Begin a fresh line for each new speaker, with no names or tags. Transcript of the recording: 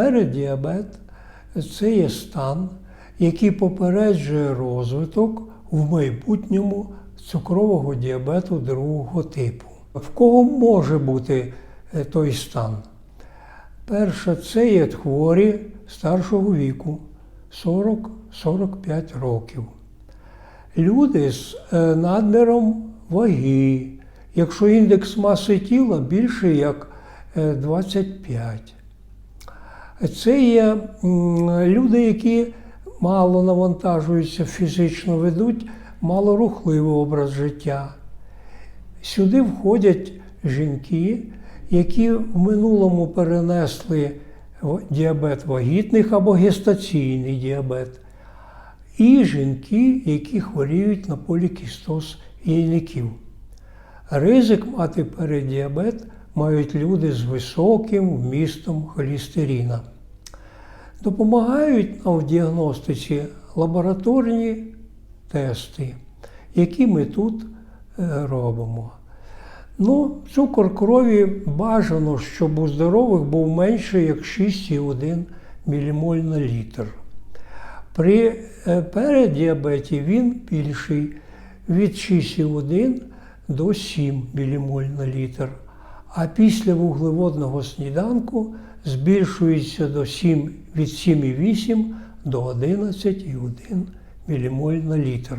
Переддіабет це є стан, який попереджує розвиток в майбутньому цукрового діабету другого типу. В кого може бути е, той стан? Перше, це є хворі старшого віку 40-45 років. Люди з е, надміром ваги, якщо індекс маси тіла більше як е, 25. Це є люди, які мало навантажуються фізично, ведуть малорухливий образ життя. Сюди входять жінки, які в минулому перенесли діабет вагітних або гестаційний діабет, і жінки, які хворіють на полікістоз яйників. Ризик мати переддіабет мають люди з високим вмістом холестерина. Допомагають нам в діагностиці лабораторні тести, які ми тут е, робимо. Ну, цукор крові бажано, щоб у здорових був менше, як 6,1 мілімоль на літр. При е, переддіабеті він більший від 6,1 до 7 мілімоль на літр. А після вуглеводного сніданку збільшується до 7, від 7,8 до 11,1 мілімоль на літр.